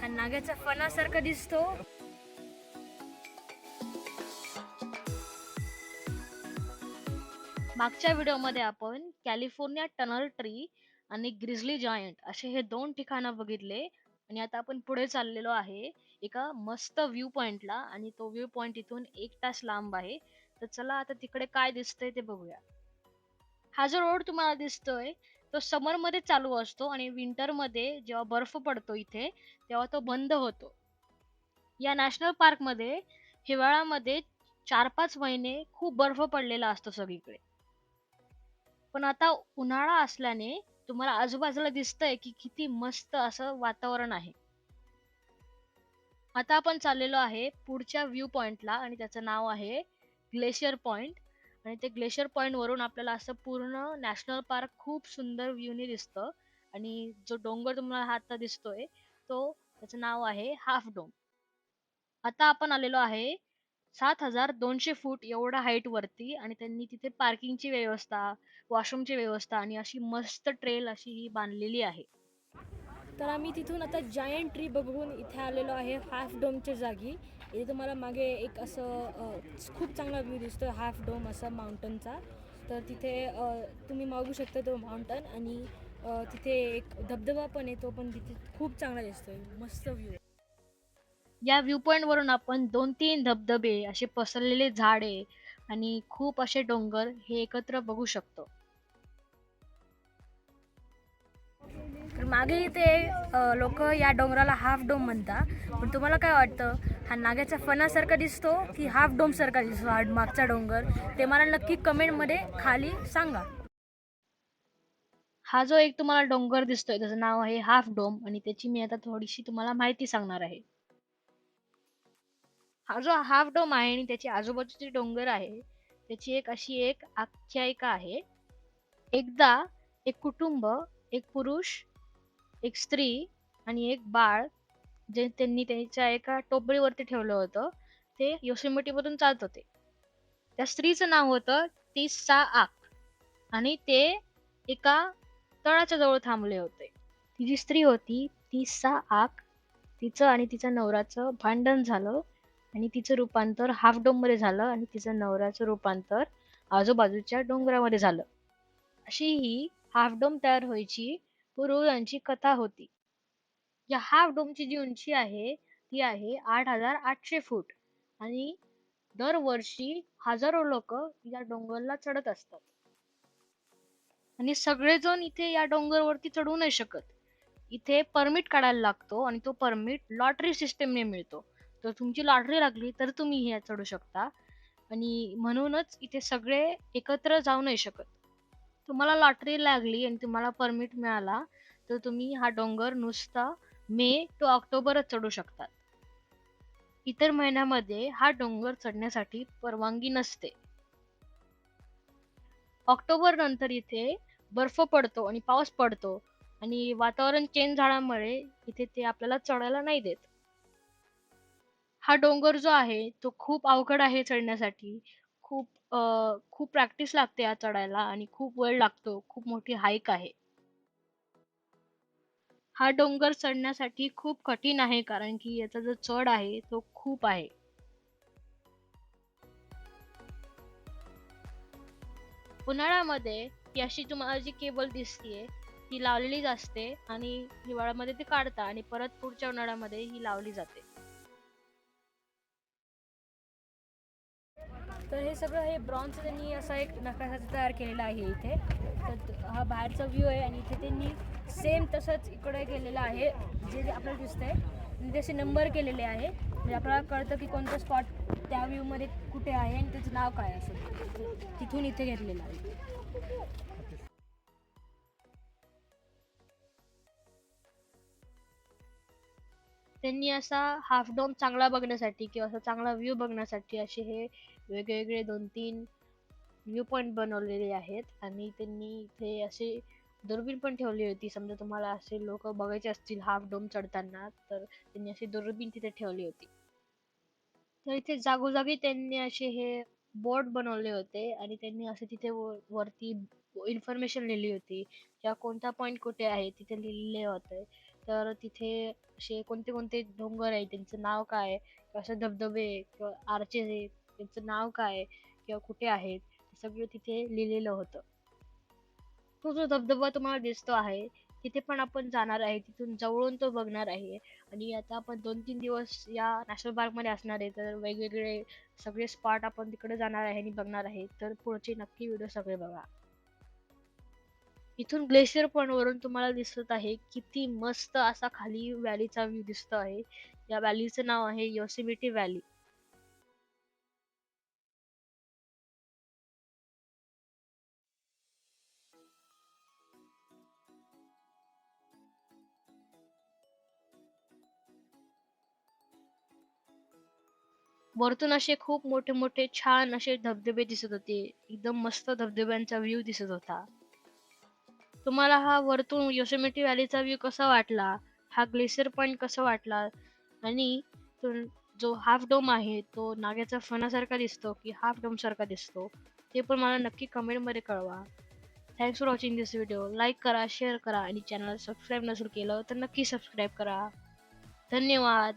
हा नाग्याचा फणासारखा दिसतो. मागच्या व्हिडिओमध्ये आपण कॅलिफोर्निया टनल ट्री आणि ग्रिझली जॉयंट असे हे दोन ठिकाणं बघितले. आणि आता आपण पुढे चाललेलो आहे एका मस्त व्ह्यू पॉइंटला आणि तो व्ह्यू पॉइंट इथून एक तास लांब आहे. तर चला आता तिकडे काय दिसतंय ते बघूया. हा जो रोड तुम्हाला दिसतोय तो समरमध्ये चालू असतो आणि विंटरमध्ये जेव्हा बर्फ पडतो इथे तेव्हा तो बंद होतो. या नॅशनल पार्कमध्ये हिवाळ्यामध्ये चार पाच महिने खूप बर्फ पडलेला असतो सगळीकडे. पण आता उन्हाळा असल्याने तुम्हाला आजूबाजूला दिसतंय की किती मस्त असं वातावरण आहे. आता आपण चाललेलो आहे पुढच्या व्ह्यू पॉइंटला आणि त्याचं नाव आहे ग्लेशियर पॉइंट आणि ते ग्लेशियर पॉइंट वरून आपल्याला असं पूर्ण नॅशनल पार्क खूप सुंदर व्ह्यूने दिसतं. आणि जो डोंगर तुम्हाला हा आता दिसतोय तो त्याचं नाव आहे हाफ डोम. आता आपण आलेलो आहे सात हजार दोनशे फूट एवढ्या हाईट वरती आणि त्यांनी तिथे पार्किंगची व्यवस्था वॉशरूमची व्यवस्था आणि अशी मस्त ट्रेल अशी ही बांधलेली आहे. तर आम्ही तिथून आता जायंट ट्री बघून इथे आलेलो आहे हाफ डोमच्या जागी. इथे तुम्हाला मागे एक असं खूप चांगला व्ह्यू दिसतो हाफ डोम असा माउंटनचा तर तिथे तुम्ही मागू शकता तो माउंटन आणि तिथे एक धबधबा पण आहे तो पण तिथे खूप चांगला दिसतोय. मस्त व्ह्यू या व्ह्यू पॉईंटवरून आपण दोन तीन धबधबे असे पसरलेले झाडे आणि खूप असे डोंगर हे एकत्र बघू शकतो. तर मागे इथे लोक या डोंगराला हाफ डोम म्हणतात. पण तुम्हाला काय वाटतं? हा नाग्याच्या फणासारखा दिसतो की हाफ डोम सारखा दिसतो हा मागचा डोंगर? ते मला नक्की कमेंटमध्ये खाली सांगा. हा जो एक तुम्हाला डोंगर दिसतोय त्याचं नाव आहे हाफ डोम आणि त्याची मी आता थोडीशी तुम्हाला माहिती सांगणार आहे. हा जो हाफ डोम आहे आणि त्याची आजूबाजूचे डोंगर आहे त्याची एक अशी एक आख्यायिका आहे. एकदा एक कुटुंब एक पुरुष एक स्त्री आणि एक बाळ जे त्यांनी त्यांच्या एका टोपलीवरती ठेवलं होतं ते योसेमिटीमधून चालत होते. त्या स्त्रीचं नाव होतं तिसा आक आणि ते एका तळाच्या जवळ थांबले होते. ती जी स्त्री होती ती सा आक तिचं आणि तिच्या नवऱ्याचं भांडण झालं आणि तिचं रूपांतर हाफ डोम झालं आणि तिचं नवऱ्याचं रूपांतर आजूबाजूच्या डोंगरामध्ये झालं. अशी ही हाफ डोम तयार व्हायची पूर्वजांची कथा होती. या हाफ डोमची जी उंची आहे ती आहे आठ हजार आठशे फूट. आणि दरवर्षी हजारो लोक या डोंगरला चढत असतात. आणि सगळेजण इथे या डोंगरवरती चढू नाही शकत. इथे परमिट काढायला लागतो आणि तो परमिट लॉटरी सिस्टमने मिळतो. तर तुमची लॉटरी लागली तर तुम्ही हे चढू शकता. आणि म्हणूनच इथे सगळे एकत्र जाऊ नाही शकत. तुम्हाला लॉटरी लागली आणि तुम्हाला परमिट मिळाला तर तुम्ही हा डोंगर नुसता मे टू ऑक्टोबरच चढू शकतात इतर महिन्यामध्ये हा डोंगर चढण्यासाठी परवानगी नसते. ऑक्टोबर नंतर इथे बर्फ पडतो आणि पाऊस पडतो आणि वातावरण चेंज झाल्यामुळे इथे ते आपल्याला चढायला नाही देत. हा डोंगर जो आहे तो खूप अवघड आहे चढण्यासाठी. खूप खूप प्रॅक्टिस लागते या चढायला आणि खूप वेळ लागतो. खूप मोठी हाईक आहे. हा डोंगर चढण्यासाठी खूप कठीण आहे कारण की याचा जो चढ आहे तो खूप आहे. उन्हाळ्यामध्ये ही अशी तुम्हाला जी केबल दिसतीये ती लावलेलीच असते आणि हिवाळ्यामध्ये ती काढता आणि परत पुढच्या उन्हाळ्यामध्ये ही लावली जाते. तर हे सगळं हे ब्रॉन्झ त्यांनी असा एक नकाशा तयार केलेला आहे इथे. तर हा बाहेरचा व्ह्यू आहे आणि इथे त्यांनी सेम तसंच इकडे केलेलं आहे जे जे आपल्याला दिसतंय. आणि नंबर केलेले आहे. म्हणजे आपल्याला कळतं की कोणतं स्पॉट त्या व्ह्यूमध्ये कुठे आहे आणि त्याचं नाव काय असेल तिथून इथे घेतलेलं आहे. त्यांनी असा हाफ डोम चांगला बघण्यासाठी किंवा असा चांगला व्ह्यू बघण्यासाठी असे हे वेगवेगळे दोन तीन व्ह्यू पॉईंट बनवलेले आहेत. आणि त्यांनी इथे असे दुर्बीण पण ठेवली होती. समजा तुम्हाला असे लोक बघायचे असतील हाफ डोम चढताना तर त्यांनी अशी दुर्बीण तिथे ठेवली होती. तर इथे जागोजागी त्यांनी असे हे बोर्ड बनवले होते आणि त्यांनी असे तिथे व- वरती इन्फॉर्मेशन लिहिली होती. किंवा कोणता पॉईंट कुठे आहे तिथे लिहिलेले होते. तर तिथे असे कोणते कोणते डोंगर आहे त्यांचं नाव काय आहे धबधबे किंवा आर्चेस आहे त्यांचं नाव काय किंवा कुठे आहेत हे सगळं तिथे लिहिलेलं होतं. तो जो धबधबा तुम्हाला दिसतो आहे तिथे पण आपण जाणार आहे तिथून जवळून तो बघणार आहे. आणि आता आपण दोन तीन दिवस या नॅशनल पार्कमध्ये असणार आहे तर वेगवेगळे सगळे स्पॉट आपण तिकडे जाणार आहे आणि बघणार आहे तर पुढचे नक्की व्हिडिओ सगळे बघा. इथून ग्लेशियर पण वरून तुम्हाला दिसत आहे किती मस्त असा खाली व्हॅलीचा व्ह्यू दिसतो आहे. या व्हॅलीचं नाव आहे योसिमिटी व्हॅली वरतून असे खूप मोठे मोठे छान असे धबधबे दिसत होते. एकदम मस्त धबधब्यांचा व्ह्यू दिसत होता. तुम्हाला हा वरतून योसेमिटी व्हॅलीचा व्ह्यू कसा वाटला? हा ग्लेशियर पॉईंट कसा वाटला? आणि जो हाफ डोम आहे तो नाग्याचा फणासारखा दिसतो की हाफ डोम सारखा दिसतो? ते पण मला नक्की कमेंटमध्ये कळवा. Thanks for watching this video like करा शेअर करा आणि चॅनल सबस्क्राईब नसेल केलं तर नक्की सबस्क्राईब करा. धन्यवाद.